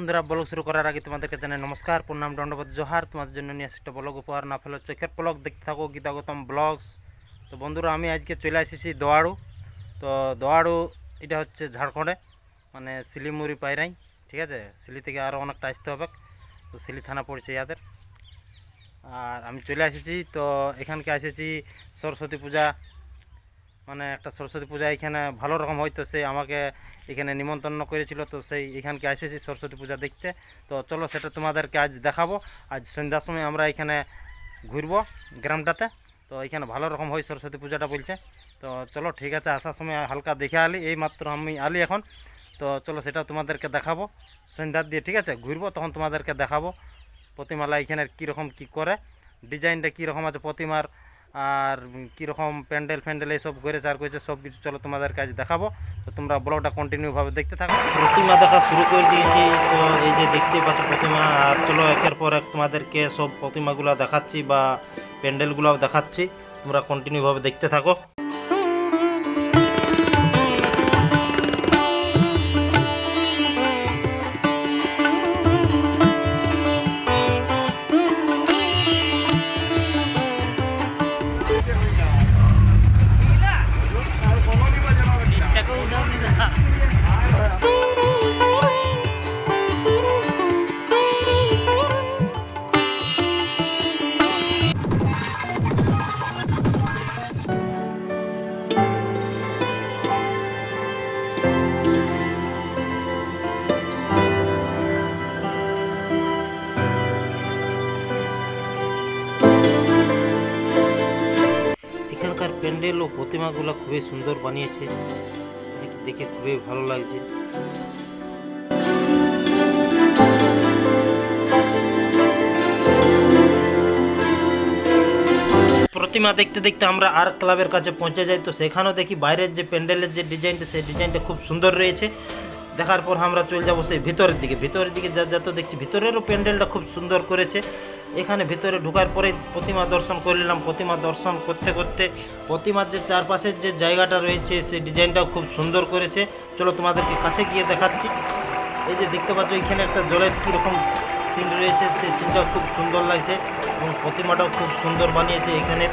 বন্ধুরা, ব্লগ শুরু করার আগে তোমাদেরকে জানাই নমস্কার। প্রণাম দণ্ডবোধ জোহার। তোমাদের জন্য নিয়ে আসি একটা ব্লগ উপহার। না ফেলো চোখের ব্লগ। দেখতে থাকো, গীতাগতম ব্লগস। তো বন্ধুরা, আমি আজকে চলে এসেছি দোয়াড়ু। তো দোয়াড়ু, এটা হচ্ছে ঝাড়খণ্ডে মানে শিলিমুড়ি পায়রাই। ঠিক আছে? শিলি থেকে আরও অনেকটা আসতে হবে। তো শিলি থানা পড়ছে ইয়াদের। আর আমি চলে এসেছি। তো এখানকে এসেছি সরস্বতী পূজা। মানে একটা সরস্বতী পূজা এখানে ভালো রকম হয়তো সে আমাকে এখানে নিমন্ত্রণ করেছিল তো সেই এখানকে এসেছি সরস্বতী পূজা দেখতে। তো চলো সেটা তোমাদেরকে আজ দেখাবো। আজ সন্ধ্যার সময় আমরা এখানে ঘুরবো গ্রামটাতে। তো এখানে ভালো রকম হয় সরস্বতী পূজাটা বলছে। তো চলো ঠিক আছে, আসার সময় হালকা দেখে আলি। এই মাত্র আমি আলি এখন। তো চলো সেটা তোমাদেরকে দেখাবো সন্ধ্যার দিয়ে ঠিক আছে? ঘুরবো, তখন তোমাদেরকে দেখাবো। প্রতিমালা এখানে কীরকম কি করে, ডিজাইনটা কীরকম আছে, প্রতিমার আর কীরকম প্যান্ডেল ফ্যান্ডেল এইসব করেছে আর করেছে সব কিছু চলো তোমাদের কাজ দেখাবো। তো তোমরা ব্লগটা কন্টিনিউভাবে দেখতে থাকো। প্রতিমা দেখা শুরু করে দিয়েছি। তো এই যে দেখতে পাচ্ছ প্রতিমা, আর চলো একের পর এক তোমাদেরকে সব প্রতিমাগুলো দেখাচ্ছি বা প্যান্ডেলগুলোও দেখাচ্ছি। তোমরা কন্টিনিউভাবে দেখতে থাকো। প্যান্ডেল ও প্রতিমাগুলো খুবই সুন্দর বানিয়েছে। মানে দেখে খুবই ভালো লাগছে। প্রতিমা দেখতে দেখতে আমরা আর ক্লাবের কাছে পৌঁছে যাই। তো সেখানেও দেখি বাইরের যে প্যান্ডেলের যে ডিজাইনটা, সেই ডিজাইনটা খুব সুন্দর রয়েছে। দেখার পর আমরা চলে যাব সেই ভিতরের দিকে। ভিতরের দিকে যা যত দেখছি, ভিতরেরও প্যান্ডেলটা খুব সুন্দর করেছে। এখানে ভিতরে ঢোকার পরে প্রতিমা দর্শন করলাম প্রতিমা দর্শন করতে করতে প্রতিমার যে চারপাশের যে জায়গাটা রয়েছে, সেই ডিজাইনটাও খুব সুন্দর করেছে। চলো তোমাদেরকে কাছে গিয়ে দেখাচ্ছি। এই যে দেখতে পাচ্ছ, এখানে একটা জলের কীরকম সিন রয়েছে। সেই সিনটাও খুব সুন্দর লাগছে এবং প্রতিমাটাও খুব সুন্দর বানিয়েছে এখানের।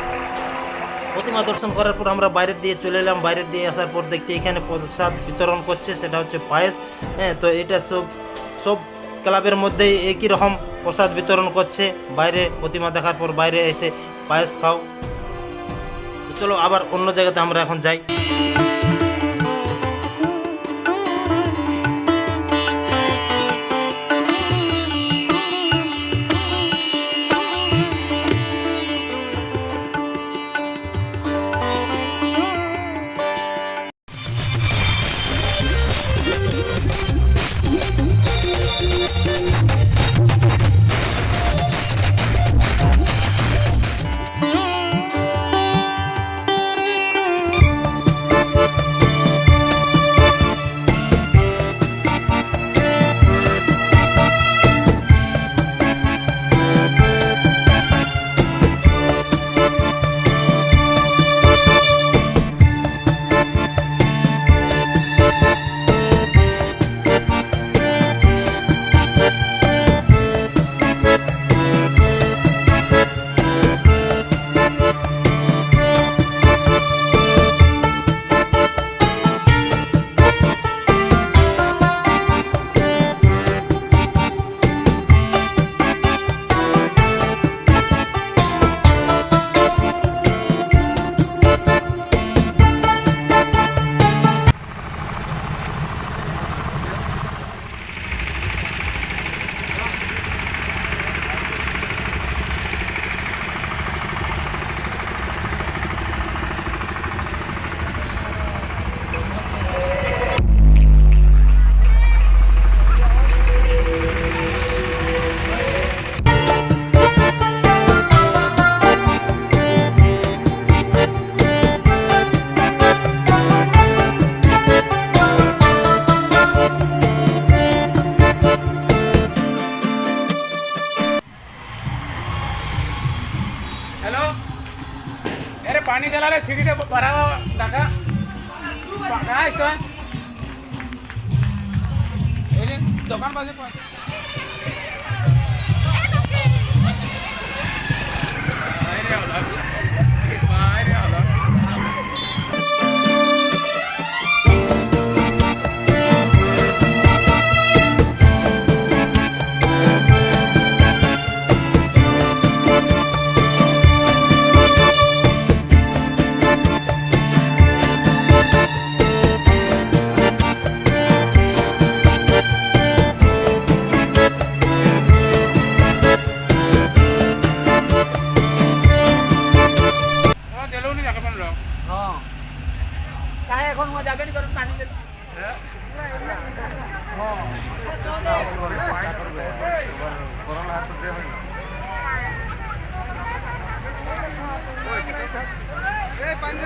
প্রতিমা দর্শন করার পর আমরা বাইরের দিয়ে চলে এলাম, বাইরের দিয়ে আসার পর দেখছি এখানে প্রসাদ বিতরণ করছে, সেটা হচ্ছে পায়েস। হ্যাঁ তো এটা সব সব ক্লাবের মধ্যেই একই রকম প্রসাদ বিতরণ করছে। বাইরে প্রতিমা দেখার পর বাইরে এসে পায়েস খাও। চলো আবার অন্য জায়গাতে আমরা এখন যাই। हॅलो? अरे पाणी द्यायला रे सिडीने भरावा टाका. काय असतं हे এখন যাবেন কারণ পানিতে পানি